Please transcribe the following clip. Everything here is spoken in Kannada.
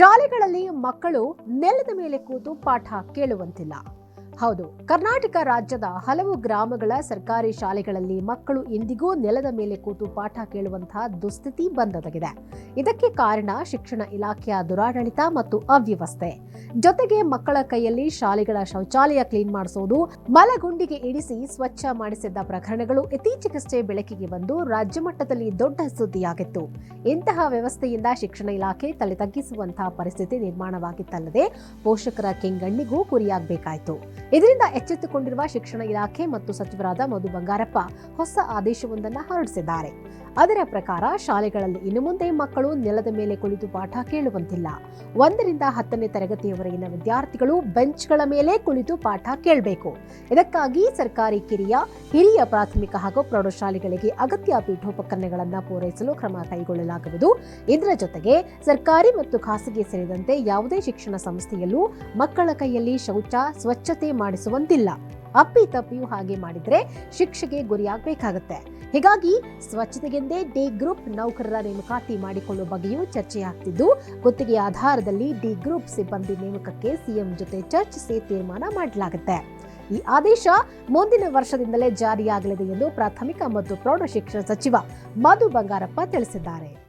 ಶಾಲೆಗಳಲ್ಲಿ ಮಕ್ಕಳು ನೆಲದ ಮೇಲೆ ಕೂತು ಪಾಠ ಕೇಳುವಂತಿಲ್ಲ. ಹೌದು. ಕರ್ನಾಟಕ ರಾಜ್ಯದ ಹಲವು ಗ್ರಾಮಗಳ ಸರ್ಕಾರಿ ಶಾಲೆಗಳಲ್ಲಿ ಮಕ್ಕಳು ಇಂದಿಗೂ ನೆಲದ ಮೇಲೆ ಕೂತು ಪಾಠ ಕೇಳುವಂತಹ ದುಸ್ಥಿತಿ ಬಂದೊದಗಿದೆ. ಇದಕ್ಕೆ ಕಾರಣ ಶಿಕ್ಷಣ ಇಲಾಖೆಯ ದುರಾಡಳಿತ ಮತ್ತು ಅವ್ಯವಸ್ಥೆ. ಜೊತೆಗೆ ಮಕ್ಕಳ ಕೈಯಲ್ಲಿ ಶಾಲೆಗಳ ಶೌಚಾಲಯ ಕ್ಲೀನ್ ಮಾಡಿಸೋದು, ಮಲಗುಂಡಿಗೆ ಇಡಿಸಿ ಸ್ವಚ್ಛ ಮಾಡಿಸಿದ್ದ ಪ್ರಕರಣಗಳು ಇತ್ತೀಚೆಗಷ್ಟೇ ಬೆಳಕಿಗೆ ಬಂದು ರಾಜ್ಯ ಮಟ್ಟದಲ್ಲಿ ದೊಡ್ಡ ಸುದ್ದಿಯಾಗಿತ್ತು. ಇಂತಹ ವ್ಯವಸ್ಥೆಯಿಂದ ಶಿಕ್ಷಣ ಇಲಾಖೆ ತಲೆ ತಗ್ಗಿಸುವಂತಹ ಪರಿಸ್ಥಿತಿ ನಿರ್ಮಾಣವಾಗಿತ್ತಲ್ಲದೆ ಪೋಷಕರ ಕೆಂಗಣ್ಣಿಗೂ ಗುರಿಯಾಗಬೇಕಾಯಿತು. ಇದರಿಂದ ಎಚ್ಚೆತ್ತುಕೊಂಡಿರುವ ಶಿಕ್ಷಣ ಇಲಾಖೆ ಮತ್ತು ಸಚಿವರಾದ ಮಧು ಬಂಗಾರಪ್ಪ ಹೊಸ ಆದೇಶವೊಂದನ್ನು ಹೊರಡಿಸಿದ್ದಾರೆ. ಅದರ ಪ್ರಕಾರ ಶಾಲೆಗಳಲ್ಲಿ ಇನ್ನು ಮುಂದೆ ಮಕ್ಕಳು ನೆಲದ ಮೇಲೆ ಕುಳಿತು ಪಾಠ ಕೇಳುವಂತಿಲ್ಲ. ಒಂದರಿಂದ ಹತ್ತನೇ ತರಗತಿಯವರೆಗಿನ ವಿದ್ಯಾರ್ಥಿಗಳು ಬೆಂಚ್ಗಳ ಮೇಲೆ ಕುಳಿತು ಪಾಠ ಕೇಳಬೇಕು. ಇದಕ್ಕಾಗಿ ಸರ್ಕಾರಿ ಕಿರಿಯ ಹಿರಿಯ ಪ್ರಾಥಮಿಕ ಹಾಗೂ ಪ್ರೌಢಶಾಲೆಗಳಿಗೆ ಅಗತ್ಯ ಪೀಠೋಪಕರಣಗಳನ್ನು ಪೂರೈಸಲು ಕ್ರಮ ಕೈಗೊಳ್ಳಲಾಗುವುದು. ಇದರ ಜೊತೆಗೆ ಸರ್ಕಾರಿ ಮತ್ತು ಖಾಸಗಿ ಸೇರಿದಂತೆ ಯಾವುದೇ ಶಿಕ್ಷಣ ಸಂಸ್ಥೆಯಲ್ಲೂ ಮಕ್ಕಳ ಕೈಯಲ್ಲಿ ಶೌಚ, ಸ್ವಚ್ಛತೆ ಮಾಡಿಸುವಂತಿಲ್ಲ. ಅಪ್ಪಿ ತಪ್ಪಿಯೂ ಹಾಗೆ ಮಾಡಿದರೆ ಶಿಕ್ಷೆಗೆ ಗುರಿಯಾಗಬೇಕಾಗತ್ತೆ. ಹೀಗಾಗಿ ಸ್ವಚ್ಛತೆಗೆಂದೇ ಡಿ ಗ್ರೂಪ್ ನೌಕರರ ನೇಮಕಾತಿ ಮಾಡಿಕೊಳ್ಳುವ ಬಗ್ಗೆಯೂ ಚರ್ಚೆಯಾಗ್ತಿದ್ದು ಗುತ್ತಿಗೆ ಆಧಾರದಲ್ಲಿ ಡಿ ಗ್ರೂಪ್ ಸಿಬ್ಬಂದಿ ನೇಮಕಕ್ಕೆ ಸಿಎಂ ಜೊತೆ ಚರ್ಚಿಸಿ ತೀರ್ಮಾನ ಮಾಡಲಾಗುತ್ತೆ. ಈ ಆದೇಶ ಮುಂದಿನ ವರ್ಷದಿಂದಲೇ ಜಾರಿಯಾಗಲಿದೆ ಎಂದು ಪ್ರಾಥಮಿಕ ಮತ್ತು ಪ್ರೌಢ ಶಿಕ್ಷಣ ಸಚಿವ ಮಧು ಬಂಗಾರಪ್ಪ ತಿಳಿಸಿದ್ದಾರೆ.